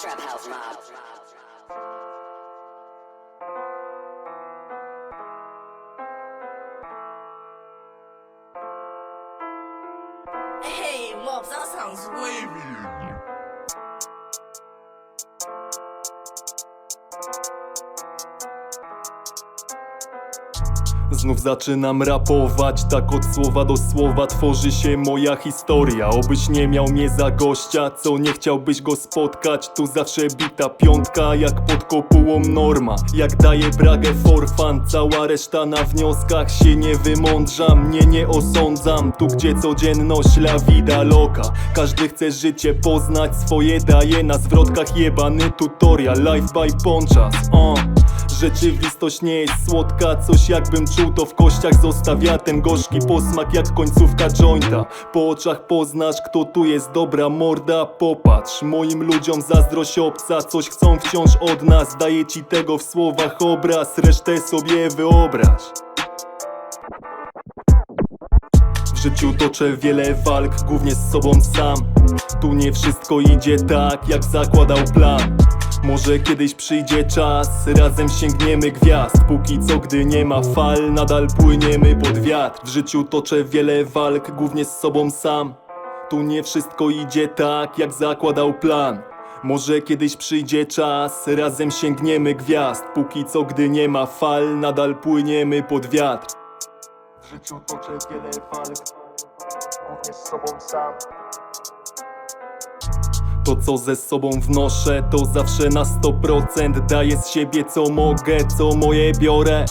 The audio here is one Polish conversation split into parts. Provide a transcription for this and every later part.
Trap House Mob. Hey, Mobs, that sounds wavy. Znów zaczynam rapować, tak od słowa do słowa tworzy się moja historia. Obyś nie miał mnie za gościa, co nie chciałbyś go spotkać. Tu zawsze bita piątka, jak pod kopułą norma. Jak daję bragę for fun, cała reszta na wnioskach się nie wymądrza. Mnie nie osądzam, tu gdzie codzienność la vida loca. Każdy chce życie poznać, swoje daje na zwrotkach jebany tutorial. Life by Ponchas, uh. Rzeczywistość nie jest słodka, coś jakbym czuł to w kościach Zostawia ten gorzki posmak jak końcówka jointa. Po oczach poznasz kto tu jest dobra morda. Popatrz, moim ludziom zazdrość obca Coś chcą wciąż od nas, daję ci tego w słowach obraz Resztę sobie wyobraź. W życiu toczę wiele walk, głównie z sobą sam. Tu nie wszystko idzie tak, jak zakładał plan Może kiedyś przyjdzie czas, razem sięgniemy gwiazd. Póki co, gdy nie ma fal, nadal płyniemy pod wiatr. W życiu toczę wiele walk, głównie z sobą sam. Tu nie wszystko idzie tak, jak zakładał plan. Może kiedyś przyjdzie czas, razem sięgniemy gwiazd. Póki co, gdy nie ma fal, nadal płyniemy pod wiatr. W życiu toczę wiele walk Głównie z sobą sam to co ze sobą wnoszę to zawsze na 100% Daję z siebie co mogę, co moje biorę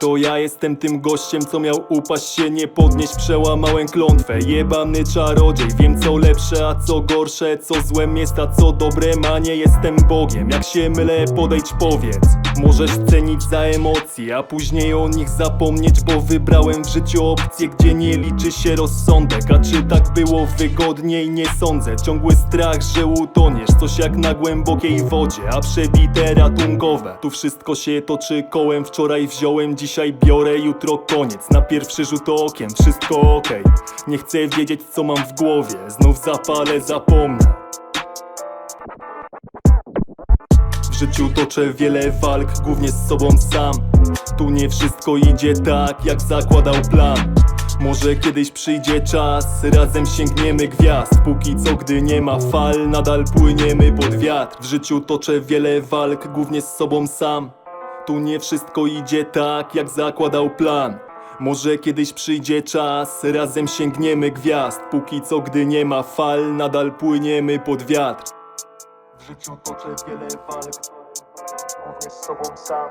to ja jestem tym gościem, co miał upaść się, nie podnieść. Przełamałem klątwę, jebany czarodziej. Wiem co lepsze, a co gorsze Co złem jest, a co dobre ma Nie jestem Bogiem, jak się mylę podejdź powiedz. Możesz cenić za emocje, a później o nich zapomnieć Bo wybrałem w życiu opcję, gdzie nie liczy się rozsądek. A czy tak było wygodniej? Nie sądzę. Ciągły strach, że utoniesz. Coś jak na głębokiej wodzie, a przebite ratunkowe. Tu wszystko się toczy kołem Wczoraj wziąłem, dzisiaj biorę, jutro koniec. Na pierwszy rzut okiem, wszystko okej. Nie chcę wiedzieć co mam w głowie. Znów zapalę, zapomnę. W życiu toczę wiele walk, głównie z sobą sam. Tu nie wszystko idzie tak, jak zakładał plan. Może kiedyś przyjdzie czas, razem sięgniemy gwiazd. Póki co, gdy nie ma fal, nadal płyniemy pod wiatr. W życiu toczę wiele walk, głównie z sobą sam Tu nie wszystko idzie tak, jak zakładał plan. Może kiedyś przyjdzie czas, razem sięgniemy gwiazd. Póki co, gdy nie ma fal, nadal płyniemy pod wiatr. W życiu toczę wiele walk. Głównie z sobą sam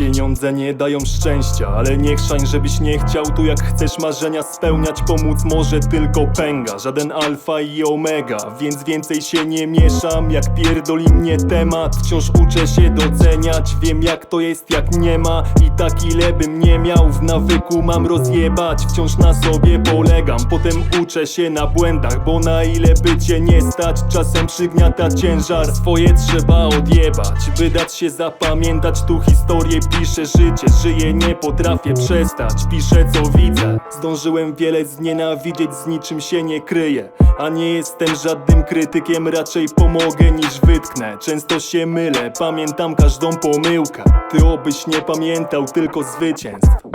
Pieniądze nie dają szczęścia, ale nie chrzań, żebyś nie chciał. Tu jak chcesz marzenia spełniać, pomóc może tylko pęga. Żaden alfa i omega, więc więcej się nie mieszam. Jak pierdoli mnie temat, wciąż uczę się doceniać. Wiem jak to jest, jak nie ma i tak ile bym nie miał. W nawyku mam rozjebać, wciąż na sobie polegam. Potem uczę się na błędach, bo na ile by cię nie stać Czasem przygniata ciężar, swoje trzeba odjebać By dać się zapamiętać, tu historię piszę Życie żyję, nie potrafię przestać. Piszę co widzę. Zdążyłem wiele znienawidzieć, z niczym się nie kryję. A nie jestem żadnym krytykiem, raczej pomogę niż wytknę. Często się mylę, pamiętam każdą pomyłkę. Ty obyś nie pamiętał tylko zwycięstw